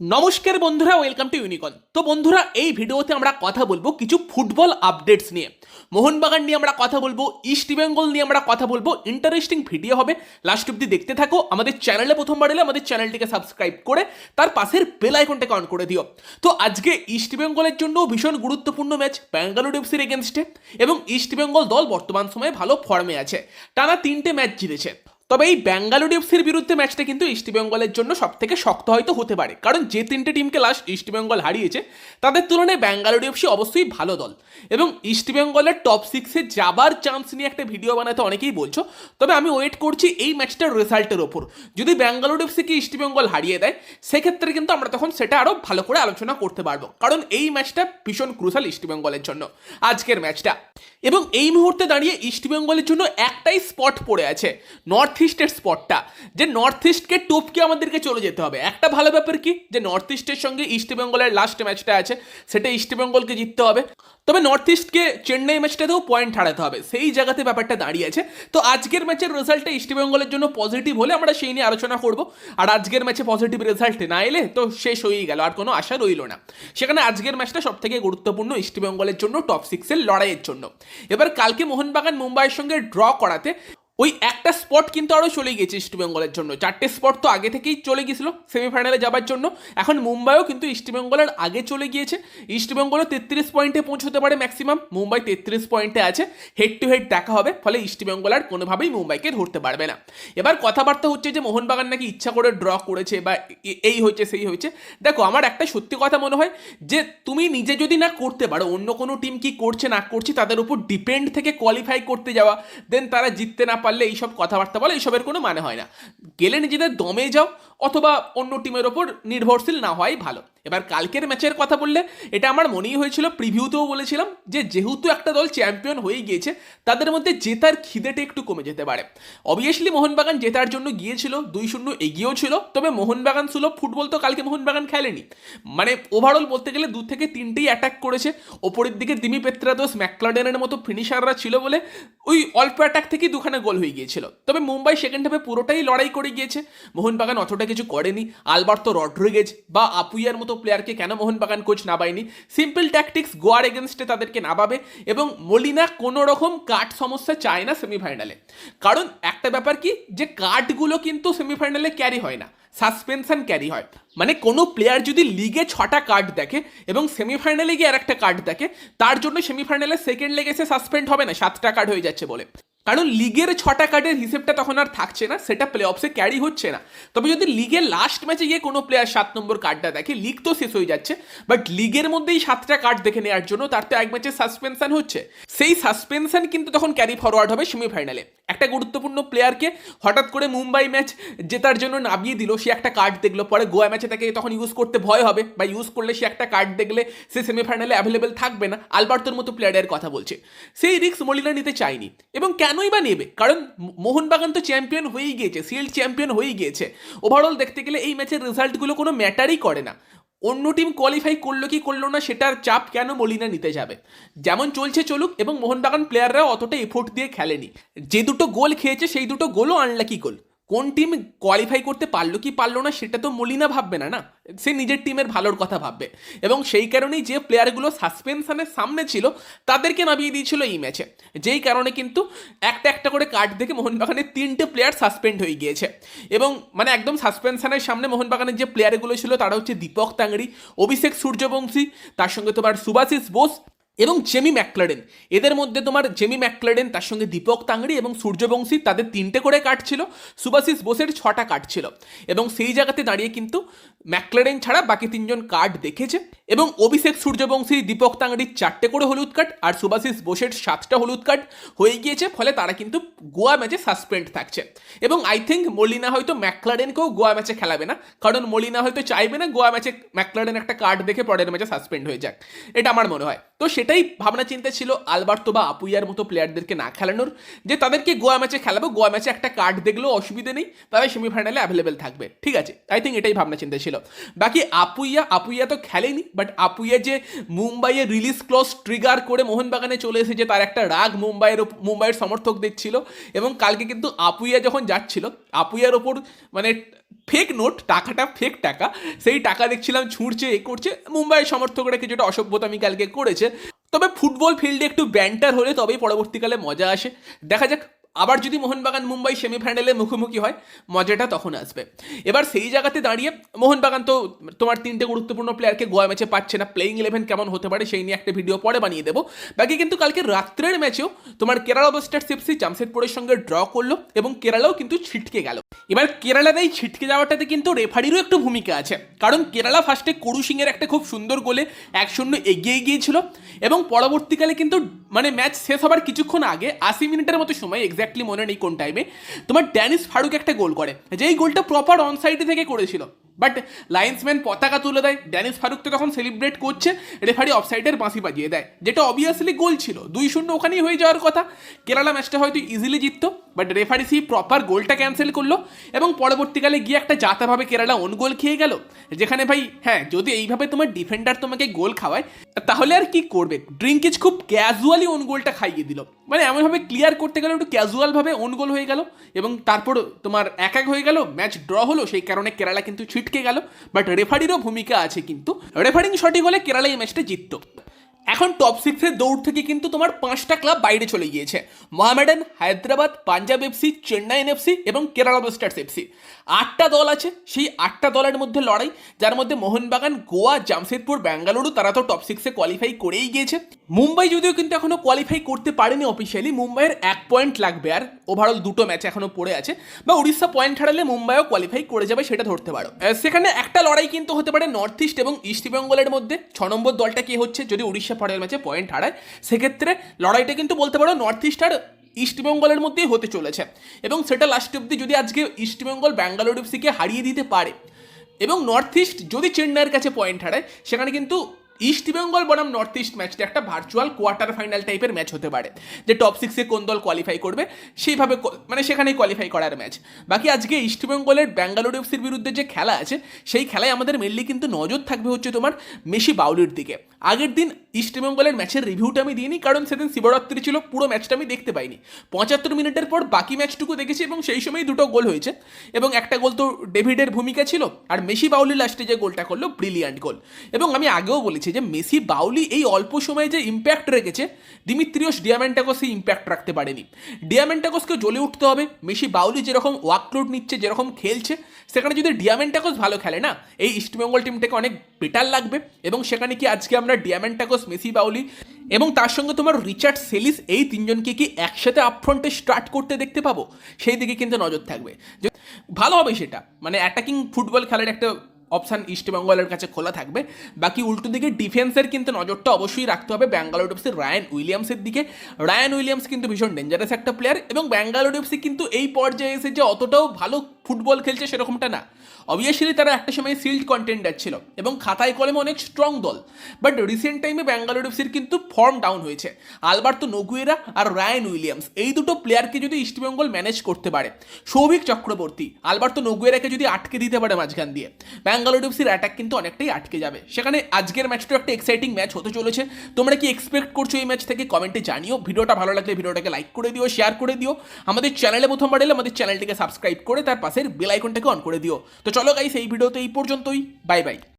নমস্কার বন্ধুরা welcome to ইউনিকন তো বন্ধুরা, এই ভিডিওতে আমরা কথা বলব কিছু ফুটবল আপডেটস নিয়ে। মোহনবাগান নিয়ে আমরা কথা বলব ইস্ট বেঙ্গল নিয়ে আমরা কথা বলব। ইন্টারেস্টিং ভিডিও হবে। লাস্ট অব্দি দেখতে থাকো। আমাদের চ্যানেলে প্রথমবার এলে আমাদের চ্যানেলটিকে সাবস্ক্রাইব করে, তার পাশের বেল আইকনটাকে অন করে দিও। তো আজকে ইস্ট বেঙ্গলের জন্য ভীষণ গুরুত্বপূর্ণ ম্যাচ ব্যাঙ্গালোর এফসির এগেনস্টে এবং ইস্ট বেঙ্গল দল বর্তমান সময়ে ভালো ফর্মে আছে। টানা তিনটে ম্যাচ জিতেছে। তবে এই ব্যাঙ্গালোর এফসির বিরুদ্ধে ম্যাচটা কিন্তু ইস্টবেঙ্গলের জন্য সব থেকে শক্ত হয়তো হতে পারে। কারণ যে তিনটে টিমকে লাস্ট ইস্টবেঙ্গল হারিয়েছে, তাদের তুলনায় ব্যাঙ্গালোর এফসি অবশ্যই ভালো দল। এবং ইস্টবেঙ্গলের টপ সিক্সে যাবার চান্স নিয়ে একটা ভিডিও বানাতে অনেকেই বলছো, তবে আমি ওয়েট করছি এই ম্যাচটার রেজাল্টের ওপর। যদি ব্যাঙ্গালোর এফসিকে ইস্টবেঙ্গল হারিয়ে দেয়, সেক্ষেত্রে কিন্তু আমরা তখন সেটা আরও ভালো করে আলোচনা করতে পারব। কারণ এই ম্যাচটা ভীষণ ক্রুশাল ইস্টবেঙ্গলের জন্য, আজকের ম্যাচটা এবং এই মুহূর্তে দাঁড়িয়ে ইস্টবেঙ্গলের জন্য একটাই স্পট পড়ে আছে নর্থ ইস্টের স্পটটা যে নর্থ ইস্টকে টপকে আমাদেরকে চলে যেতে হবে। একটা ভালো ব্যাপার কি? যে নর্থ ইস্টের সঙ্গে ইস্টবেঙ্গলের লাস্ট ম্যাচটা আছে, সেটা ইস্টবেঙ্গলকে জিততে হবে। তবে নর্থ ইস্টকে চেন্নাই ম্যাচটাতেও পয়েন্ট হারাতে হবে। সেই জায়গাতে ব্যাপারটা দাঁড়িয়ে আছে। তো আজকের ম্যাচের রেজাল্টটা ইস্টবেঙ্গলের জন্য পজিটিভ হলে আমরা সেই নিয়ে আলোচনা করব। আর আজকের ম্যাচে পজিটিভ রেজাল্ট না এলে তো শেষ হয়েই গেল, আর কোনো আশা রইল না। সেখানে আজকের ম্যাচটা সব থেকে গুরুত্বপূর্ণ ইস্টবেঙ্গলের জন্য টপ সিক্সের লড়াইয়ের জন্য। এবার কালকে মোহনবাগান মুম্বাইয়ের সঙ্গে ড্র করাতে ওই একটা স্পট কিন্তু আরও চলে গিয়েছে ইস্টবেঙ্গলের জন্য। চারটে স্পট তো আগে থেকেই চলে গিয়েছিল সেমিফাইনালে যাবার জন্য। এখন মুম্বাইও কিন্তু ইস্টবেঙ্গলের আগে চলে গিয়েছে। ইস্টবেঙ্গলও তেত্রিশ পয়েন্টে পৌঁছতে পারে ম্যাক্সিমাম মুম্বাই তেত্রিশ পয়েন্টে আছে। হেড টু হেড দেখা হবে। ফলে ইস্টবেঙ্গল আর কোনোভাবেই মুম্বাইকে ধরতে পারবে না। এবার কথাবার্তা হচ্ছে যে মোহনবাগান নাকি ইচ্ছা করে ড্র করেছে বা এই হয়েছে, সেই হয়েছে। দেখো, আমার একটা সত্যি কথা মনে হয় যে তুমি নিজে যদি না করতে পারো, অন্য কোনো টিম কি করছে না করছে, তাদের উপর ডিপেন্ড থেকে কোয়ালিফাই করতে যাওয়া দেন তারা জিততে না পারলে এইসব কথাবার্তা বলে, এইসবের কোনো মানে হয় না। গেলে নিজেদের দমে যাও, অথবা অন্য টিমের ওপর নির্ভরশীল না হওয়াই ভালো। এবার কালকের ম্যাচের কথা বললে, এটা আমার মনেই হয়েছিল, প্রিভিউতেও বলেছিলাম যে যেহেতু একটা দল চ্যাম্পিয়ন হয়ে গিয়েছে, তাদের মধ্যে জেতার খিদেটা একটু কমে যেতে পারে। অবভিয়াসলি মোহনবাগান জেতার জন্য গিয়েছিল, দুই শূন্য এগিয়েও ছিল, তবে মোহনবাগান সুলভ ফুটবল তো কালকে মোহনবাগান খেলেনি। মানে ওভারঅল বলতে গেলে দু থেকে তিনটেই অ্যাটাক করেছে, ওপরের দিকে দিমি পেত্রাদোস ম্যাকলাডেনের মতো ফিনিশাররা ছিল বলে ওই অল্প অ্যাটাক থেকেই দুখানা গোল হয়ে গিয়েছিল। তবে মুম্বাই সেকেন্ড হাফে পুরোটাই লড়াই করে গিয়েছে, মোহনবাগান অতটা কিছু করেনি, আলবার্তো রড্রিগেজ বা আপুইয়ার মতো প্লেয়ারকে কেন মোহনবাগান কোচ নাবায়নি? সিম্পল ট্যাকটিক্স গোয়ার এগেনস্টে তাদেরকে নাবাবে এবং মলিনা কোনো রকম কাট সমস্যা চায় না সেমিফাইনালে কারণ একটা ব্যাপার কি? যে কার্ডগুলো কিন্তু সেমিফাইনালে ক্যারি হয় না। সাসপেনশন ক্যারি হয়। মানে কোনো প্লেয়ার যদি লিগে ছটা কার্ড দেখে এবং সেমিফাইনালে গিয়ে আর একটা কার্ড দেখে, তার জন্য সেমিফাইনালে সেকেন্ড লেগে সে সাসপেন্ড হবে না। সাতটা কার্ড হয়ে যাচ্ছে বলে। কারণ লিগের ছটা কার্ডের হিসেবটা তখন আর থাকছে না, সেটা প্লে অফসে ক্যারি হচ্ছে না। তবে যদি লিগের লাস্ট ম্যাচে গিয়ে কোনো প্লেয়ার সাত নম্বর কার্ডটা দেখে লিগ তো শেষ হয়ে যাচ্ছে বাট লিগের মধ্যেই সাতটা কার্ড দেখে নেওয়ার জন্য তার তো এক ম্যাচে সাসপেনশন হচ্ছে। সেই সাসপেনশন কিন্তু তখন ক্যারি ফরওয়ার্ড হবে সেমিফাইনালে একটা গুরুত্বপূর্ণ প্লেয়ারকে হঠাৎ করে মুম্বাই ম্যাচ জেতার জন্য নামিয়ে দিল। সে একটা কার্ড দেখল। পরে গোয়া ম্যাচে তাকে তখন ইউজ করতে ভয় হবে। বা ইউজ করলে সে একটা কার্ড দেখলে সে সেমিফাইনালে অ্যাভেলেবেল থাকবে না। আলবার্তোর মতো প্লেয়ারের কথা বলছে। সেই রিক্স মলিনা নিতে চায়নি। এবং কেনই বা নেবে? কারণ মোহনবাগান তো চ্যাম্পিয়ন হয়েই গিয়েছে। সিএল চ্যাম্পিয়ন হয়েই গিয়েছে। ওভারঅল দেখতে গেলে এই ম্যাচের রেজাল্টগুলো কোনো ম্যাটারই করে না। অন্য টিম কোয়ালিফাই করল কি করল না সেটার চাপ কেন মলিনা নিতে যাবে? যেমন চলছে চলুক এবং মোহনবাগান প্লেয়াররাও অতটা এফোর্ট দিয়ে খেলেনি। যে দুটো গোল খেয়েছে, সেই দুটো গোলও আনলাকি গোল কোন টিম কোয়ালিফাই করতে পারল কি পারল না, সেটা তো মলিনা ভাববে না না? সে নিজের টিমের ভালোর কথা ভাববে। এবং সেই কারণেই যে প্লেয়ারগুলো সাসপেনশনের সামনে ছিল, তাদেরকে নামিয়ে দিয়েছিল এই ম্যাচে যেই কারণে কিন্তু একটা একটা করে কার্ড দেখে মোহনবাগানের তিনটে প্লেয়ার সাসপেন্ড হয়ে গিয়েছে। এবং মানে একদম সাসপেনশনের সামনে মোহনবাগানের যে প্লেয়ারগুলো ছিল, তারা হচ্ছে দীপক তাংড়ি, অভিষেক সূর্যবংশী, তার সঙ্গে তোমার সুভাশিস বোস এবং জেমি ম্যাকলারেন। এদের মধ্যে তোমার জেমি ম্যাকলারেন, তার সঙ্গে দীপক তাংড়ি এবং সূর্যবংশী তাদের তিনটে করে কাট ছিল সুভাশিস বোসের ছটা কাট ছিল এবং সেই জায়গাতে দাঁড়িয়ে কিন্তু ম্যাকলারেন ছাড়া বাকি তিনজন কার্ড দেখেছে এবং অভিষেক সূর্যবংশী দীপক তাংড়ির চারটে করে হলুদ কার্ড আর সুভাশিস বোসের সাতটা হলুদ কার্ড হয়ে গিয়েছে, ফলে তারা কিন্তু গোয়া ম্যাচে সাসপেন্ড থাকছে। এবং আই থিঙ্ক মলিনা হয়তো ম্যাকলারেনকেও গোয়া ম্যাচে খেলাবে না, কারণ মলিনা হয়তো চাইবে না গোয়া ম্যাচে ম্যাকলারেন একটা কার্ড দেখে পরের ম্যাচে সাসপেন্ড হয়ে যাক। এটা আমার মনে হয়। তো সেটাই ভাবনা চিন্তা ছিল আলবার্তো বা আপুইয়ার মতো প্লেয়ারদেরকে না খেলানোর, যে তাদেরকে গোয়া ম্যাচে খেলাবো, গোয়া ম্যাচে একটা কার্ড দেখলেও অসুবিধে নেই তারা সেমিফাইনালে অ্যাভেলেবেল থাকবে। ঠিক আছে আই থিঙ্ক এটাই ভাবনা চিন্তা ছিল। বাকি আপুইয়া আপুইয়া তো খেলেনি বাট আপুইয়া যে মুম্বাইয়ে রিলিজ ক্লজ ট্রিগার করে মোহনবাগানে চলে এসেছে, তার একটা রাগ মুম্বাইয়ের মুম্বাইয়ের সমর্থকদের ছিল এবং কালকে কিন্তু আপুইয়া যখন যাচ্ছিল, আপুইয়ার ওপর মানে ফেক নোট টাকাটা ফেক টাকা, সেই টাকা দেখছিলাম ছুঁড়ছে, এ করছে, মুম্বাইয়ের সমর্থকরা কিছুটা অসভ্যতামি কালকে করেছে। তবে ফুটবল ফিল্ডে একটু ব্যান্টার হলে তবেই পরবর্তীকালে মজা আসে। দেখা যাক আবার যদি মোহনবাগান মুম্বাই সেমিফাইনালে মুখোমুখি হয়, মজাটা তখন আসবে। এবার সেই জায়গাতে দাঁড়িয়ে মোহনবাগান তো তোমার তিনটে গুরুত্বপূর্ণ প্লেয়ারকে গোয়া ম্যাচে পাচ্ছে না প্লেইং ইলেভেন কেমন হতে পারে সেই নিয়ে একটা ভিডিও পরে বানিয়ে দেবো। বাকি কিন্তু কালকে রাত্রের ম্যাচেও তোমার কেরালা ব্লাস্টার্স এফসি জামশেদপুরের সঙ্গে ড্র করল এবং কেরালাও কিন্তু ছিটকে গেল। এবার কেরালার এই ছিটকে যাওয়াটাতে কিন্তু রেফারিরও একটু ভূমিকা আছে। কারণ কেরালা ফার্স্টে করু সিং এর একটা খুব সুন্দর গোলে এক শূন্য এগিয়ে গিয়েছিল এবং পরবর্তীকালে কিন্তু মানে ম্যাচ শেষ হবার কিছুক্ষণ আগে আশি মিনিটের মতো সময় এক্স্যাক্টলি মনে নেই কোন টাইমে তোমার ড্যানিস ফারুক একটা গোল করে, যেই গোলটা প্রপার অন সাইডে থেকে করেছিল। বাট লাইন্সম্যান পতাকা তুলে দেয়। ড্যানিস ফারুক তো তখন সেলিব্রেট করছে। রেফারি অফসাইডের বাঁশি বাজিয়ে দেয়। যেটা অবভিয়াসলি গোল ছিল। দুই শূন্য ওখানেই হয়ে যাওয়ার কথা। কেরালা ম্যাচটা হয়তো ইজিলি জিততো। বাট রেফারি সেই প্রপার গোলটা ক্যান্সেল করল। এবং পরবর্তীকালে গিয়ে একটা জাতাভাবে কেরালা অন গোল খেয়ে গেল। যেখানে ভাই হ্যাঁ যদি এইভাবে তোমার ডিফেন্ডার তোমাকে গোল খাওয়ায়, তাহলে আর কি করবে? ড্রিঙ্কিজ খুব ক্যাজুয়ালি অন গোলটা খাইয়ে দিল। মানে এমনভাবে ক্লিয়ার করতে গেলে একটু ক্যাজুয়ালভাবে অন গোল হয়ে গেল। এবং তারপর তোমার এক এক হয়ে গেল। ম্যাচ ড্র হলো। সেই কারণে কেরালা কিন্তু ছিটকে গেল বাট রেফারিরও ভূমিকা আছে কিন্তু। রেফারিং সঠিক হলে কেরালা এই ম্যাচটা জিতত। এখন টপ সিক্সের দৌড় থেকে কিন্তু তোমার পাঁচটা ক্লাব বাইরে চলে গিয়েছে। মহামেডান, হায়দ্রাবাদ, পাঞ্জাব এফসি চেন্নাইন এফসি এবং কেরালা ব্লাস্টার্স এফসি আটটা দল আছে, সেই আটটা দলের মধ্যে লড়াই। যার মধ্যে মোহনবাগান, গোয়া, জামশেদপুর, ব্যাঙ্গালুরু, তারা তো টপ সিক্সে কোয়ালিফাই করেই গিয়েছে। মুম্বাই যদিও কিন্তু এখনও কোয়ালিফাই করতে পারেনি অফিসিয়ালি মুম্বাইয়ের এক পয়েন্ট লাগবে আর ওভারঅল দুটো ম্যাচ এখনও পড়ে আছে। বা উড়িষ্যা পয়েন্ট হারালে মুম্বাইও কোয়ালিফাই করে যাবে, সেটা ধরতে পারো। সেখানে একটা লড়াই কিন্তু হতে পারে নর্থ ইস্ট এবং ইস্ট বেঙ্গলের মধ্যে। ছ নম্বর দলটা কি হচ্ছে, যদি উড়িষ্যা পরের ম্যাচে পয়েন্ট হারায়, সেক্ষেত্রে লড়াইটা কিন্তু বলতে পারো নর্থ ইস্ট আর ইস্টবেঙ্গলের মধ্যেই হতে চলেছে। এবং সেটা লাস্ট অব্দি যদি আজকে ইস্টবেঙ্গল ব্যাঙ্গালোর এফসিকে হারিয়ে দিতে পারে। এবং নর্থ ইস্ট যদি চেন্নাইয়ের কাছে পয়েন্ট হারায়, সেখানে কিন্তু ইস্ট বেঙ্গল বনাম নর্থ ইস্ট ম্যাচটা একটা ভার্চুয়াল কোয়ার্টার ফাইনাল টাইপের ম্যাচ হতে পারে। যে টপ সিক্সে কোন দল কোয়ালিফাই করবে, সেইভাবে মানে সেখানেই কোয়ালিফাই করার ম্যাচ বাকি আজকে ইস্ট বেঙ্গলের ব্যাঙ্গালোর এফসির বিরুদ্ধে যে খেলা আছে, সেই খেলায় আমাদের মেনলি কিন্তু নজর থাকবে হচ্ছে তোমার মেসি বাউলির দিকে। আগের দিন ইস্ট বেঙ্গলের ম্যাচের রিভিউটা আমি দিইনি, কারণ সেদিন শিবরাত্রি ছিল, পুরো ম্যাচটা আমি দেখতে পাইনি। পঁচাত্তর মিনিটের পর বাকি ম্যাচটুকু দেখেছি এবং সেই সময়ই দুটো গোল হয়েছে। এবং একটা গোল তো ডেভিডের ভূমিকা ছিল, আর মেসি বাউলি লাস্টে যে গোলটা করল ব্রিলিয়ান্ট গোল। এবং আমি আগেও বলেছি যে মেসি বাউলি এই অল্প সময়ে যে ইম্প্যাক্ট রেখেছে, দিমিত্রিয়স ডিয়ামেন্টাকোস সেই ইম্প্যাক্ট রাখতে পারেনি। ডিয়ামেন্টাকোসকে জ্বলে উঠতে হবে। মেসি বাউলি যেরকম ওয়ার্কলোড নিচ্ছে, যেরকম খেলছে, সেখানে যদি ডিয়ামেন্টাকোস ভালো খেলে না, এই ইস্টবেঙ্গল টিমটাকে অনেক বেটার লাগবে এবং সেখানে কি আজকে আমরা ডিয়ামেন্টাকোস মেসি বাউলি এবং তার সঙ্গে তোমার রিচার্ড সেলিস, এই তিনজনকে কি একসাথে আপফ্রন্টে স্টার্ট করতে দেখতে পাবো? সেই দিকে কিন্তু নজর থাকবে। ভালো হবে সেটা। মানে অ্যাটাকিং ফুটবল খেলার একটা অপশান ইস্ট বেঙ্গলের কাছে খোলা থাকবে। বাকি উল্টো দিকে ডিফেন্সের কিন্তু নজরটা অবশ্যই রাখতে হবে ব্যাঙ্গালোর এফসির রায়ান উইলিয়ামসের দিকে। রায়ান উইলিয়ামস কিন্তু ভীষণ ডেঞ্জারাস একটা প্লেয়ার এবং ব্যাঙ্গালোর এফসি কিন্তু এই পর্যায়ে এসে যে অতটাও ভালো ফুটবল খেলছে সেরকমটা না। অবভিয়াসলি তারা একটা সময় সিল্ড কন্টেন্ডার ছিল এবং খাতায় কলমে অনেক স্ট্রং দল। বাট রিসেন্ট টাইমে ব্যাঙ্গালোর এফসির কিন্তু ফর্ম ডাউন হয়েছে। আলবার্তো নগুয়েরা আর রায়ান উইলিয়ামস এই দুটো প্লেয়ারকে যদি ইস্টবেঙ্গল ম্যানেজ করতে পারে সৌভিক চক্রবর্তী আলবার্তো নগুয়েরাকে যদি আটকে দিতে পারে মাঝখান দিয়ে ব্যাঙ্গালোর এফসির অ্যাটাক কিন্তু অনেকটাই আটকে যাবে। সেখানে আজকের ম্যাচটা একটা এক্সাইটিং ম্যাচ হতে চলেছে। তোমরা কি এক্সপেক্ট করছ এই ম্যাচ থেকে কমেন্টে জানিও। ভিডিওটা ভালো লাগলে ভিডিওটাকে লাইক করে দিও শেয়ার করে দিও। আমাদের চ্যানেলে প্রথমবার এলে আমাদের চ্যানেলটিকে সাবস্ক্রাইব করে তার পাশের বেল আইকনটাকে অন করে দিও। তো চলো গাইস এই ভিডিওতে এই পর্যন্তই। Bye bye